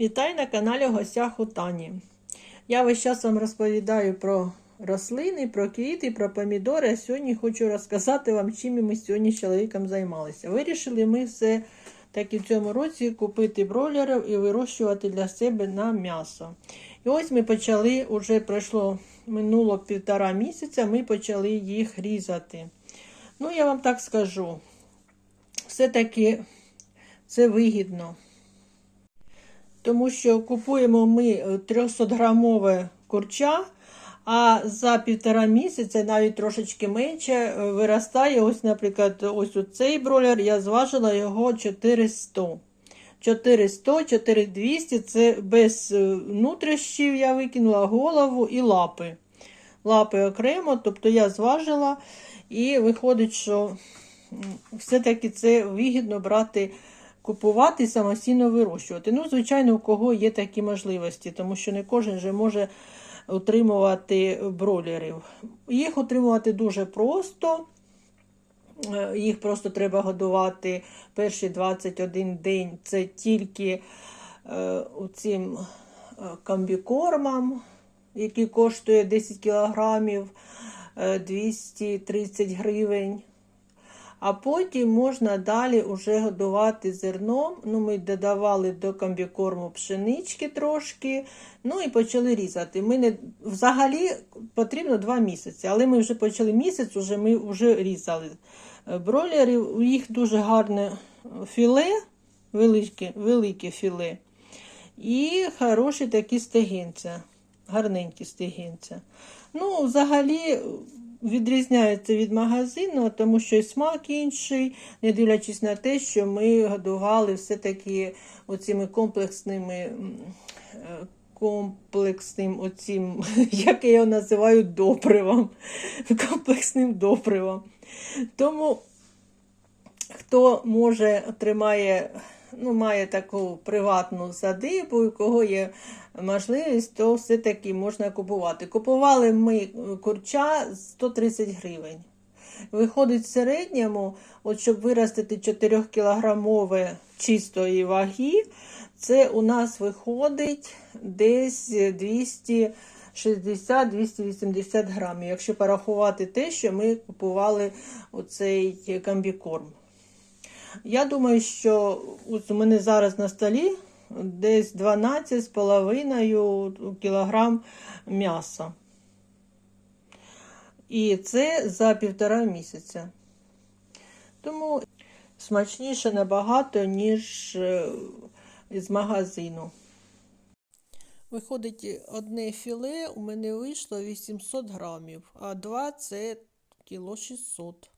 Вітаю на каналі гостях у Тані. Я весь час вам розповідаю про рослини, про квіти, про помідори. Сьогодні хочу розказати вам, чим ми сьогодні з чоловіком займалися. Вирішили ми все таки в цьому році купити бройлерів і вирощувати для себе на м'ясо. І ось ми почали, уже пройшло минуло півтора місяця, ми почали їх різати. Ну, я вам так скажу, все-таки це вигідно. Тому що купуємо ми 300-грамове курча, а за півтора місяця, навіть трошечки менше, виростає. Ось, наприклад, ось цей бройлер, я зважила його 400. 400, 4200 це без нутрощів я викинула голову і лапи. Лапи окремо, тобто я зважила, і виходить, що все-таки це вигідно брати купувати і самостійно вирощувати. Ну, звичайно, у кого є такі можливості, тому що не кожен же може утримувати бройлерів. Їх утримувати дуже просто. Їх просто треба годувати перші 21 день. Це тільки е, цим комбікормом, який коштує 10 кілограмів, 230 гривень. А потім можна далі вже годувати зерном. Ну, Ми додавали до комбікорму пшенички трошки, ну і почали різати. Ми не, Взагалі потрібно 2 місяці, але ми вже почали місяць, вже ми вже різали бройлерів. У їх дуже гарне філе, велике, велике філе. І хороші такі стегінця, гарненькі стегінця. Ну, взагалі відрізняється від магазину, тому що і смак інший, не дивлячись на те, що ми годували все-таки оцими комплексними. Комплексним оцім, як я його називаю, добривом. Комплексним добривом. Тому, хто може, отримає, ну, має таку приватну садибу, у кого є можливість, то все-таки можна купувати. Купували ми курча 130 гривень. Виходить в середньому, от щоб виростити 4 кілограмове чистої ваги, це у нас виходить десь 260-280 грамів, якщо порахувати те, що ми купували оцей комбікорм. Я думаю, що у мене зараз на столі десь 12,5 кг м'яса. І це за півтора місяця. Тому смачніше набагато, ніж з магазину. Виходить, одне філе у мене вийшло 800 грамів, а два це кіло 600.